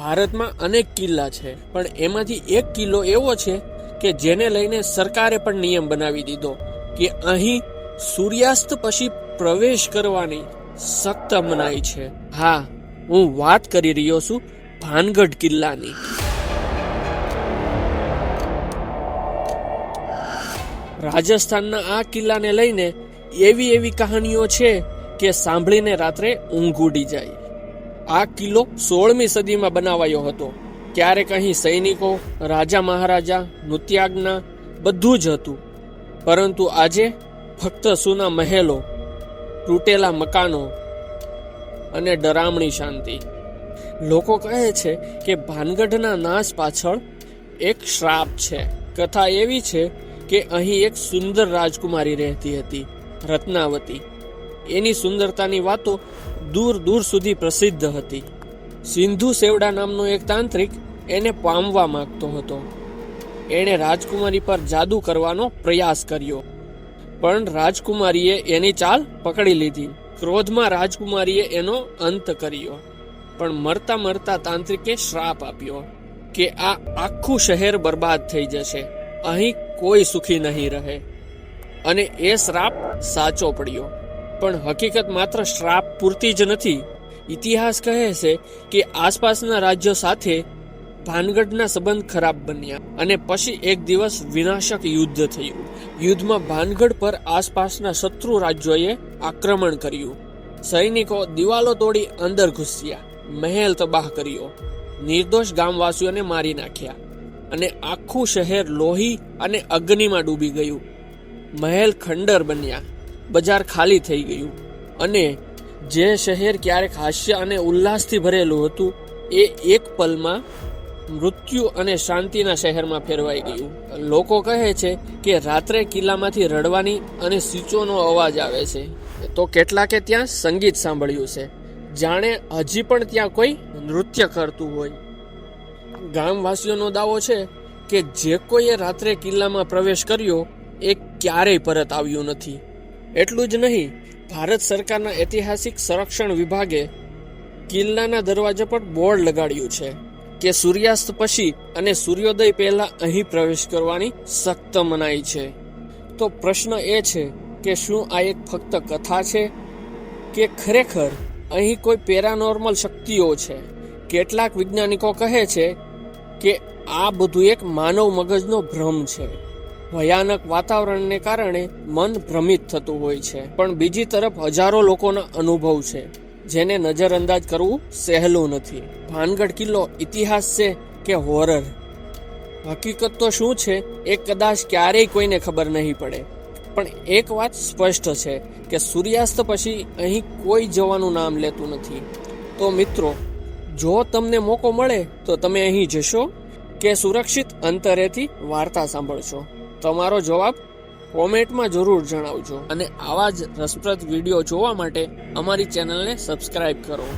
ભારતમાં અનેક કિલ્લા છે, પણ એમાંથી એક કિલ્લો એવો છે કે જેને લઈને સરકારે પણ નિયમ બનાવી દીધો કે અહીં સૂર્યાસ્ત પછી પ્રવેશ કરવાની સખ્ત મનાઈ છે. હા, હું વાત કરી રહ્યો છું ભાનગઢ કિલ્લાની. રાજસ્થાનના આ કિલ્લાને લઈને એવી એવી કહાનીઓ છે કે સાંભળીને રાત્રે ઊંઘ ઉડી જાય. આ કિલ્લો સોળમી સદીમાં બનાવાયો હતો. ક્યારેક અહીં સૈનિકો, રાજા મહારાજા, નૃત્યાજ્ઞા બધું જ હતું. પરંતુ આજે ફક્ત સૂના મહેલો, તૂટેલા મકાનો અને ડરામણી શાંતિ. લોકો કહે છે કે ભાનગઢના નાશ પાછળ એક શ્રાપ છે. કથા એવી છે કે અહીં એક સુંદર રાજકુમારી રહેતી હતી, રત્નાવતી. એની સુંદરતાની વાતો દૂર દૂર સુધી પ્રસિદ્ધ હતી. સિંધુ સેવડા નામનો એક તાંત્રિક એને પામવા માંગતો હતો. એણે રાજકુમારી પર જાદુ કરવાનો પ્રયાસ કર્યો. પણ રાજકુમારીએ એની ચાલ પકડી લીધી. ક્રોધમાં રાજકુમારીએ એનો અંત કર્યો. પણ મરતા મરતા તાંત્રિકે શ્રાપ આપ્યો કે આ આખું શહેર બરબાદ થઈ જશે. અહીં કોઈ સુખી નહીં રહે. અને એ શ્રાપ સાચો પડ્યો. પણ હકીકત માત્ર શ્રાપ પૂરતી જ નથી. ઇતિહાસ કહે છે કે આસપાસના રાજ્યો સાથે ભાનગઢના સંબંધ ખરાબ બન્યા અને પછી એક દિવસ વિનાશક યુદ્ધ થયું. યુદ્ધમાં ભાનગઢ પર આસપાસના શત્રુ રાજ્યોએ આક્રમણ કર્યું. સૈનિકો દિવાલો તોડી અંદર ઘૂસ્યા, મહેલ તબાહ કર્યો, નિર્દોષ ગામવાસીઓને મારી નાખ્યા અને આખું શહેર લોહી અને અગ્નિમાં ડૂબી ગયું. મહેલ ખંડર બન્યા. બજાર ખાલી થઈ ગયું. અને જે શહેર ક્યારેક હાસ્ય અને ઉલ્લાસથી ભરેલું હતું, એ એક પલમાં મૃત્યુ અને શાંતિના શહેરમાં ફેરવાઈ ગયું. લોકો કહે છે કે રાત્રે કિલ્લામાંથી રડવાની અને સિંચોનો અવાજ આવે છે. તો કેટલાકે ત્યાં સંગીત સાંભળ્યું છે. જાણે હજી પણ ત્યાં કોઈ નૃત્ય કરતું હોય. ગામવાસીઓનો દાવો છે કે જે કોઈએ રાત્રે કિલ્લામાં પ્રવેશ કર્યો, એ ક્યારેય પરત આવ્યું નથી. એટલું જ નહીં, ભારત સરકારના ઐતિહાસિક સંરક્ષણ વિભાગે કિલ્લાના દરવાજા પર બોર્ડ લગાડ્યું છે કે સૂર્યાસ્ત પછી અને સૂર્યોદય પહેલા અહીં પ્રવેશ કરવાની સખ્ત મનાઈ છે. તો પ્રશ્ન એ છે કે શું આ એક ફક્ત કથા છે કે ખરેખર અહીં કોઈ પેરાનોર્મલ શક્તિઓ છે? કેટલાક વૈજ્ઞાનિકો કહે છે કે આ બધું એક માનવ મગજનો ભ્રમ છે. ભયાનક વાતાવરણને કારણે મન ભ્રમિત થતું હોય છે. પણ બીજી તરફ હજારો લોકોના અનુભવ છે, જેને નજરઅંદાજ કરવું સહેલું નથી. ભાનગઢ કિલ્લો ઇતિહાસ છે કે હોરર? હકીકત તો શું છે, એ કદાચ ક્યારેય કોઈને ખબર નહીં પડે. પણ એક વાત સ્પષ્ટ છે કે સૂર્યાસ્ત પછી અહીં કોઈ જવાનું નામ લેતું નથી. તો મિત્રો, જો તમને મોકો મળે, તો તમે અહીં જશો કે સુરક્ષિત અંતરેથી વાર્તા સાંભળશો. તમારો જવાબ કોમેન્ટમાં જરૂર જણાવજો. અને આવા જ રસપ્રદ વીડિયો જોવા માટે અમારી ચેનલને સબસ્ક્રાઇબ કરો.